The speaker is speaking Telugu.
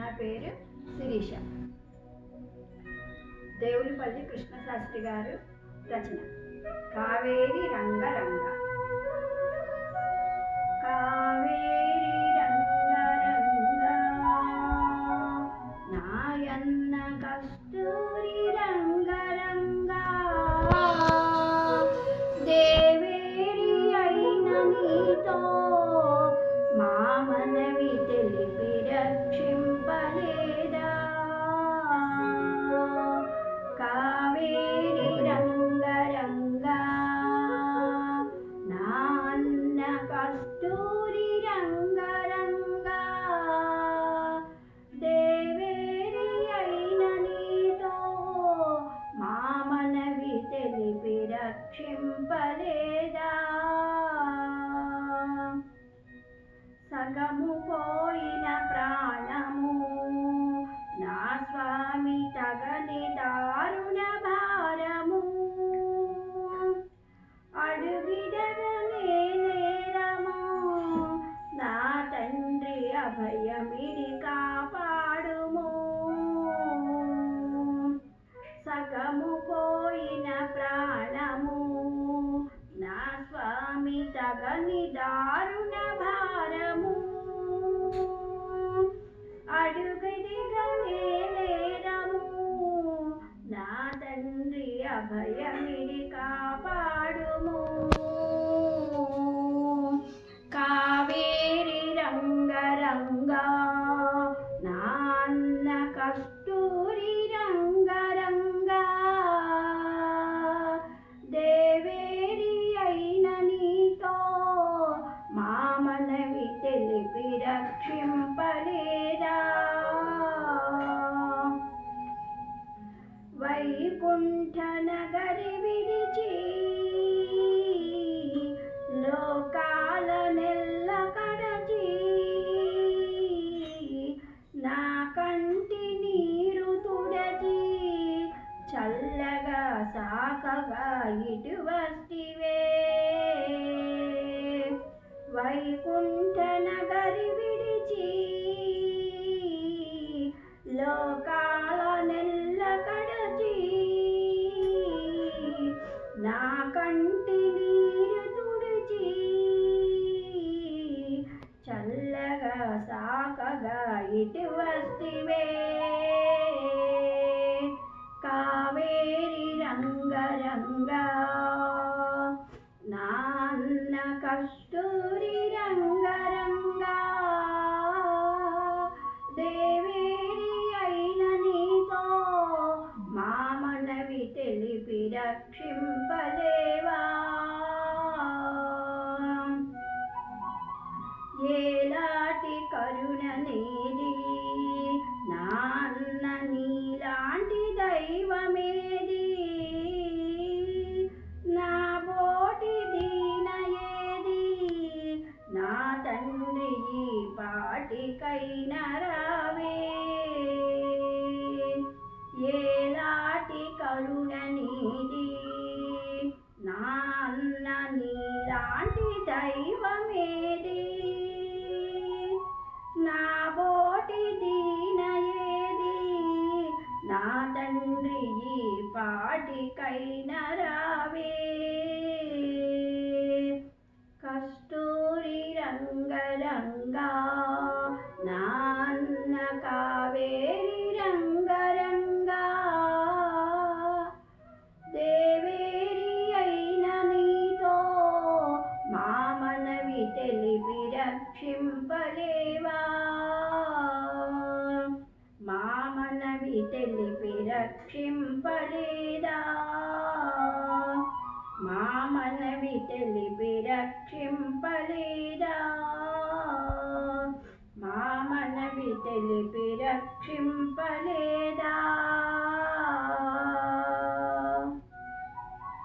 నా పేరు శిరీష. దేవులపల్లి కృష్ణశాస్త్రి గారు రచన. కావేరి రంగరం రక్షింపలేదా? సగము పోయిన ప్రాణము అభయమిడి కాపాడుము కావేరి రంగరంగా సాకగా ఇటు వస్తివే. వైకుంఠ నగరి విడిచి లోకాల నెల్ల కడచి నా కంటి నీరు తుడిచి చల్లగా సాకగా ఇటు వస్తివే. కస్తూరి రంగరంగ దేవేరి అయిన నీతో మా మనవి తెలిపి రక్షి పాటికైన రావే. ఏలాటి కరుణ నీది నాన్న నీలాంటి దైవమేది నా బోటి దీన ఏది? నా తండ్రి ఈ పాటికైన రావే. రక్షింపలేవా మా మనవి తెలిపి రక్షింపలేదా మా మనవి తెలిపి రక్షింపలేదా